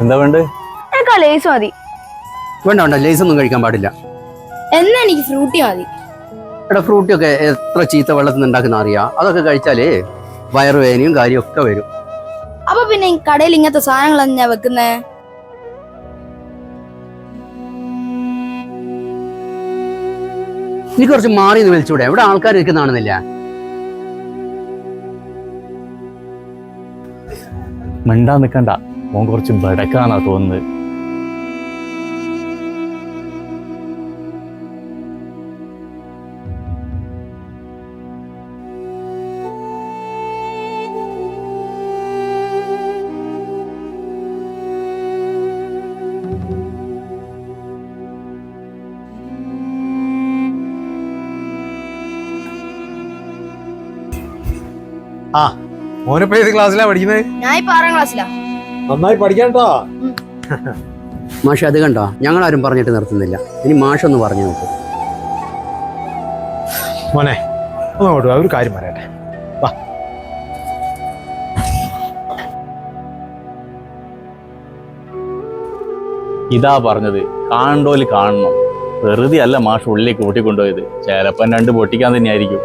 എന്താ വേണ്ട എനിക്ക് ലേസ് മതി. വേണ്ട വേണ്ട ലേസ് ഒന്നും കഴിക്കാൻ പാടില്ല. എന്നാ എനിക്ക് ഫ്രൂട്ടി മതി. എടാ ഫ്രൂട്ടി ഒക്കെ എത്ര ചീത്ത വെള്ളത്തിൽ നിന്ന് ഉണ്ടാക്കുന്ന അറിയാം? അതൊക്കെ കഴിച്ചാലേ വയറുവേദനയും കാര്യമൊക്കെ വരും. അപ്പൊ പിന്നെ ഈ കടയിൽ ഇങ്ങനത്തെ സാധനങ്ങൾ ഞാൻ വെക്കുന്നേ? നീ കുറച്ച് മാറി നിന്ന് വിളിച്ചൂടെ? ഇവിടെ ആൾക്കാർ ഇരിക്കുന്നതാണെന്നില്ല മിണ്ടാ നിക്കണ്ട. ഓൻ കുറച്ച് ബടക്കാന്നാ തോന്നുന്നത്. ആ മോനിപ്പോ ഏത് ക്ലാസ്സിലാ പഠിക്കുന്നത്? ഞാൻ ഇപ്പൊ ആറാം ക്ലാസ്സിലാ നന്നായി പഠിക്കാട്ടോ മാഷ അത് കണ്ടോ? ഞങ്ങൾ ആരും പറഞ്ഞിട്ട് നിർത്തുന്നില്ല. ഇനി മാഷൊന്ന് പറഞ്ഞു നോക്കൂ. മോനെ ഒന്നോട്ട് ഒരു കാര്യം പറയട്ടെ. വാ. ഇതാ പറഞ്ഞത് കാണണ്ടോൽ കാണണം. വെറുതെ അല്ല മാഷ് ഉള്ളിലേക്ക് കൂട്ടിക്കൊണ്ടുപോയത് ചിലപ്പം രണ്ട് പൊട്ടിക്കാൻ തന്നെയായിരിക്കും.